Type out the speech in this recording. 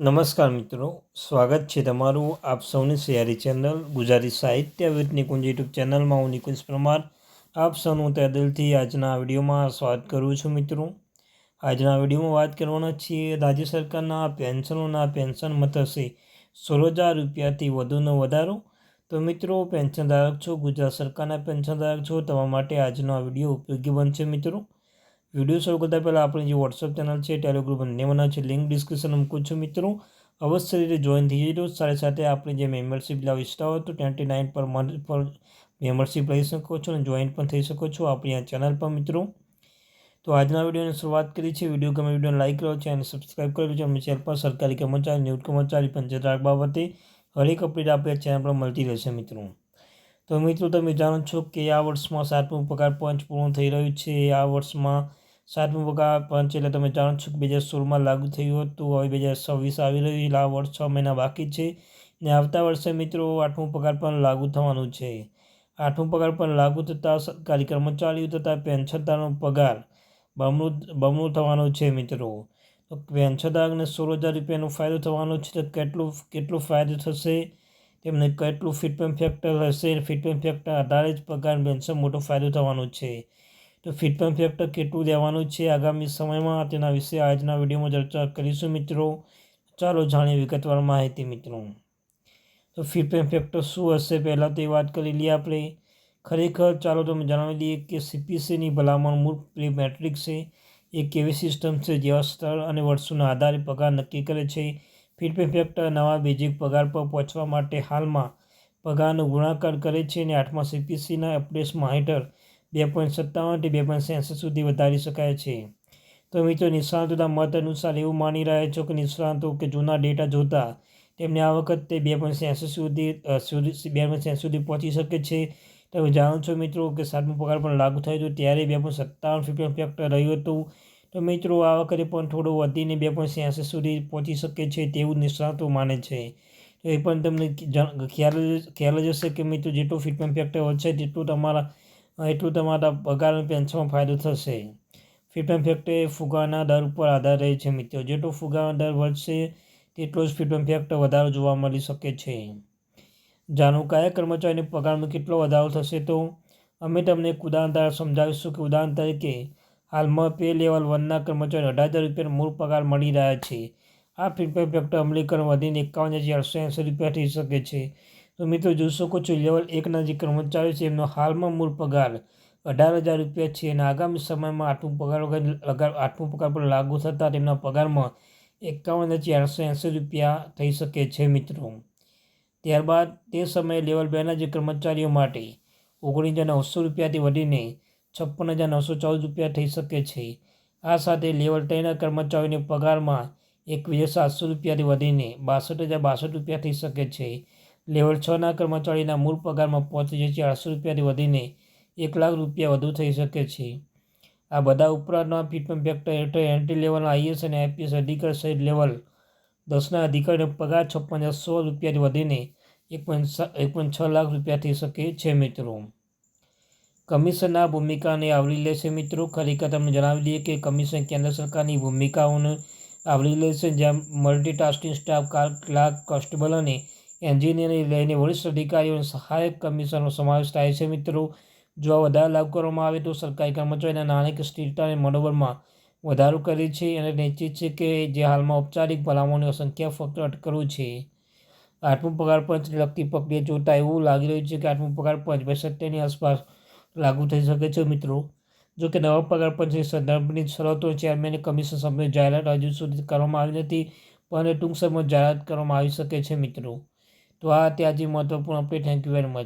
નમસ્કાર મિત્રો, સ્વાગત છે તમારું આપ સૌની સિયારી ચેનલ ગુજરાતી સાહિત્ય વિથ નિકુંજ યુટ્યુબ ચેનલમાં હું નિકુંજ પરમાર. આપ સૌનું તે દિલથી આજના વિડીયોમાં સ્વાગત કરું છું મિત્રો. આજના વિડીયોમાં વાત કરવાના છીએ રાજ્ય સરકારના પેન્શનોના પેન્શન મથશે સોળ હજાર રૂપિયાથી વધુનો વધારો. તો મિત્રો, પેન્શનધારક છો, ગુજરાત સરકારના પેન્શનધારક છો, તમારા માટે આજનો આ વીડિયો ઉપયોગી બનશે મિત્રો. વીડિયો શરૂ કરતાં પહેલાં આપણી જે વોટ્સઅપ ચેનલ છે ટેલિગ્રુપ બંને બનાવ છે લિંક ડિસ્ક્રિપ્શન મૂકું છું મિત્રો. અવશ્ય રીતે જોઈન થઈ જજો. સાથે સાથે આપણી જે મેમ્બરશીપ લાવ ઈચ્છતા હોય તો ટ્વેન્ટી નાઇન પર મંથ પર મેમ્બરશીપ લઈ શકો છો અને જોઈન પણ થઈ શકો છો આપણી આ ચેનલ પર મિત્રો. તો આજના વિડીયોની શરૂઆત કરી છે. વીડિયો ગમે વીડિયો લાઇક કરો છે અને સબસ્ક્રાઈબ કરી છે અમે ચેનલ પર સરકારી કર્મચારી નિવૃત્ત કર્મચારી, પંચાયત બાબતે હરેક અપડેટ આપણે ચેનલ પર મળતી રહેશે મિત્રો. તો મિત્રો, તમે જાણો છો કે આ વર્ષમાં સાતમું પગાર પંચ પૂર્ણ થઈ રહ્યું છે. આ વર્ષમાં સાતમું પગાર પંચ એટલે તમે જાણો છો કે બે હજાર સોળમાં લાગુ થયું હતું. હવે બે હજાર છવ્વીસ આવી રહ્યું આ વર્ષ છ મહિના બાકી છે. ને આવતા વર્ષે મિત્રો આઠમું પગાર પણ લાગુ થવાનું છે. આઠમું પગાર પણ લાગુ થતાં સરકારી કર્મચારીઓ તથા પેન્શનદારનો પગાર બમણું બમણું થવાનો છે મિત્રો. તો પેન્શનદારને સોળ હજાર રૂપિયાનો ફાયદો થવાનો છે. તો કેટલું, કેટલો ફાયદો થશે? તેમને કેટલું ફિટમેન્ટ ફેક્ટર હશે? ફિટમેન્ટ ફેક્ટર આધારે જ પગાર, પેન્શન મોટો ફાયદો થવાનો છે. તો ફિટમેન્ટ ફેક્ટર કેટલું દેવાનું છે આગામી સમયમાં? તેના વિશે આજના વિડીયોમાં ચર્ચા કરીશું મિત્રો. ચાલો જાણીએ વિગતવાર માહિતી મિત્રો. તો ફિટમેન્ટ ફેક્ટર શું હશે? પહેલાં તો એ વાત કરી લઈએ આપણે. ખરેખર ચાલો તમે જણાવી દઈએ કે સીપીસીની ભલામણ મૂળ મેટ્રિક છે. એ કેવી સિસ્ટમ છે? જેવા સ્તર અને વર્ષોના આધારે પગાર નક્કી કરે છે. ફિટમેન્ટ ફેક્ટર નવા બેઝિક પગાર પર પહોંચવા માટે હાલમાં પગારનો ગુણાકાર કરે છે અને આઠમા સીપીસીના અપડેટ્સમાં હેઠળ બે પોઈન્ટ સત્તાવનથી બે પોઈન્ટ એંસી સુધી વધારી શકાય છે. તો મિત્રો, નિષ્ણાંતોના મત અનુસાર એવું માની રહ્યા છો કે નિષ્ણાંતો કે જૂના ડેટા જોતા તેમને આ વખતે બે પોઈન્ટ એંસી સુધી સુધી, બે પોઈન્ટ છ્યાસી સુધી પહોંચી શકે છે. તમે જાણો છો મિત્રો કે સાતમો પગાર પણ લાગુ થયો હતો ત્યારે બે પોઈન્ટ સત્તાવન ફિફ્ટી ફેક્ટર રહ્યું હતું. તો મિત્રો, આ વખતે પણ થોડું વધીને બે પોઈન્ટ છ્યાસી સુધી પહોંચી શકે છે તેવું નિષ્ણાતો માને છે. તો એ પણ તમને ખ્યાલ ખ્યાલ જ હશે કે મિત્રો, જેટલું ફિટમેન્ટ ફેક્ટર વધશે, તેટલું તમારા એટલું તમારા પગાર પેન્શનમાં ફાયદો થશે. ફિટમેન્ટ ફેક્ટર એ ફુગાના દર ઉપર આધાર રહે છે મિત્રો. જેટલો ફુગાનો દર વધશે, તેટલો જ ફિટમેન્ટ ફેક્ટર વધારો જોવા મળી શકે છે. જાણો કયા કર્મચારીની પગારમાં કેટલો વધારો થશે તો અમે તમને એક ઉદાહરણ દ્વારા સમજાવીશું કે ઉદાહરણ તરીકે, હાલમાં પે લેવલ વનના કર્મચારીને અઢાર હજાર રૂપિયાનો મૂળ પગાર મળી રહ્યા છે. આ ફિટમેન્ટ ફેક્ટર અમલીકરણ વધીને એકાવન હજાર ચારસો એંસી રૂપિયા થઈ શકે છે. તો મિત્રો જોઈ શકો છો લેવલ એકના જે કર્મચારીઓ છે, એમનો હાલમાં મૂળ પગાર અઢાર હજાર રૂપિયા છે અને આગામી સમયમાં આઠમું પગાર વગર આઠમું પગાર પર લાગુ થતાં તેમના પગારમાં એકાવન હજાર ચારસો એંસી રૂપિયા થઈ શકે છે મિત્રો. ત્યારબાદ તે સમયે લેવલ બેના જે કર્મચારીઓ માટે ઓગણીસ હજાર નવસો રૂપિયાથી વધીને છપ્પન હજાર નવસો ચૌદ રૂપિયા થઈ શકે છે. આ સાથે લેવલ ત્રણના કર્મચારીઓની પગારમાં એકવીસ સાતસો રૂપિયાથી વધીને બાસઠ હજાર બાસઠ રૂપિયા થઈ શકે છે. લેવલ છના કર્મચારીના મૂળ પગારમાં પહોંચી જાય ચારસો રૂપિયાથી વધીને એક લાખ રૂપિયા વધુ થઈ શકે છે. આ બધા ઉપરાંતના ફિટમેન્ટ ફેક્ટર હેઠળ એન્ટ્રી લેવલના આઈએસ અને આઈપીએસ અધિકારી સહિત લેવલ દસના અધિકારીનો પગાર છપ્પન હજાર સો રૂપિયાથી વધીને એક પોઈન્ટ એક પોઈન્ટ છ લાખ રૂપિયા થઈ શકે છે મિત્રો. કમિશનના ભૂમિકાને આવરી લેશે મિત્રો. ખરેખર તમને જણાવી દઈએ કે કમિશન કેન્દ્ર સરકારની ભૂમિકાઓને આવરી લેશે જ્યાં મલ્ટીટાસ્કિંગ સ્ટાફ ક્લાર્ક કોન્સ્ટેબલ અને એન્જિનિયરિંગ લઈને વરિષ્ઠ અધિકારીઓ અને સહાયક કમિશનનો સમાવેશ થાય છે મિત્રો. જો આ વધારે લાગુ કરવામાં આવે તો સરકારી કર્મચારીના નાણાકીય સ્થિરતા મનોબળમાં વધારો કરે છે અને નિશ્ચિત છે કે જે હાલમાં ઔપચારિક ભલામણોની સંખ્યા ફક્ત અટકળવું છે. આઠમું પગાર પંચને લગતી પ્રક્રિયા જોતાં એવું લાગી રહ્યું છે કે આઠમું પગાર પંચ બે સત્યની આસપાસ લાગુ થઈ શકે છે મિત્રો. જો કે નવા પગાર પંચની સંદર્ભની શરતો ચેરમેન કમિશન સભ્યો જાહેરાત હજુ સુધી કરવામાં આવી નથી પણ ટૂંક સમયમાં જાહેરાત કરવામાં આવી શકે છે મિત્રો. તો આ હતી આજે મહત્ત્વપૂર્ણ update thank you very much